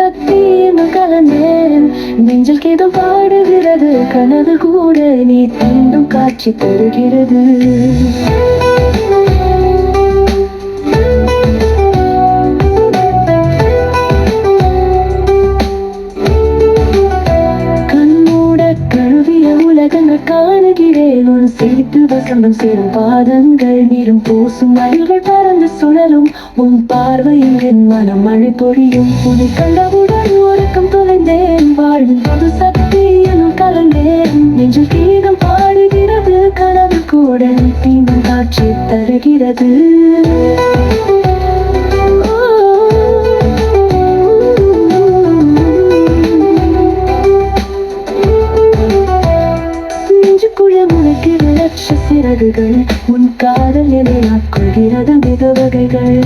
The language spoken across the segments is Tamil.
சத்தியமும் கலந்தேன் நெஞ்சில் கேது பாடுகிறது. கனவு கூட நீ தீண்டும் காட்சி தருகிறது. காணுகிறேன். உன் சேர்த்து வசந்தம் சேரும் பாதங்கள் நீரும் பூசும் மயில்கள் பறந்து சுழலும். உன் பார்வையில் என் மனம் மழை பொழியும். உன்னை கண்டவுடன் உறக்கம் தொலைந்தேன் வாழ்வின் பொது சக்தி எனும் கலந்தேன். நெஞ்சில் கீதம் பாடுகிறது கனவு கூட நீ காட்சி தருகிறது. அழகுகள் உன் காதல் என ஆட்கொள்கிறது மிக வகைகள்.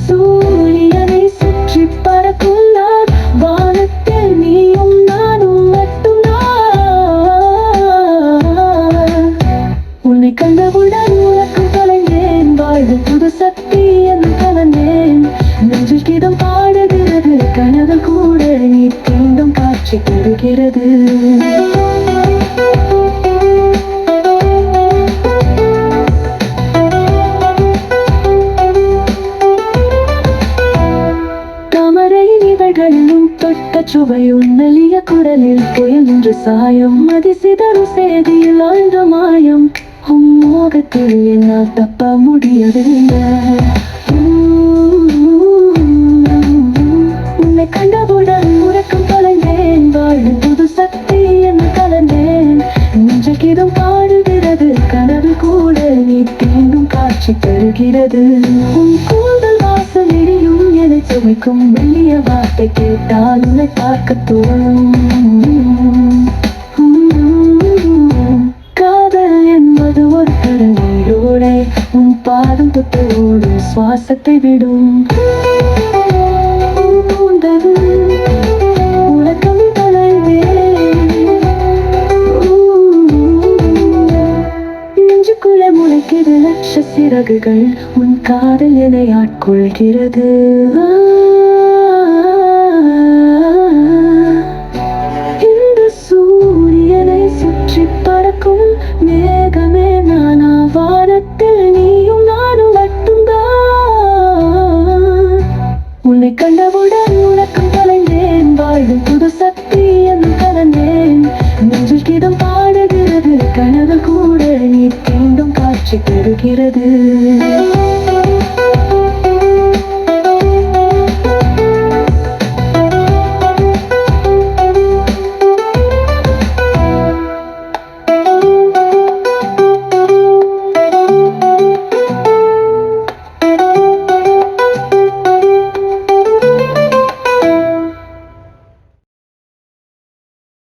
சூரியனை சுற்றி பறக்கும் நான் வானத்தில் நீயும் நானும் உன்னை கண்டவுடன் உனக்கு தொலைந்தேன் வாழ்வு புது சக்தி காட்சி தருகிறது. தொட்ட சுவையும் நலிய குரலில் புயன்று சாயம் அதிசிதறும் சேதியில் ஆழ்ந்த மாயம். உன் மோகத்தில் என்னால் தப்ப முடியவில்லை. காட்சி தருகிறது. உன் கூந்தல் வாசல் எரியும். என சுமைக்கும் மெல்லிய வார்த்தை கேட்டால் உன்னை பார்க்க தோணும். காதல் என்பது ஒரு கடலோடை உன் பாதம் தொட்டு ஓடும் சுவாசத்தை விடும். அழகுகள் உன் காதல் என ஆட்கொள்கிறது. காட்சி தருகிறது.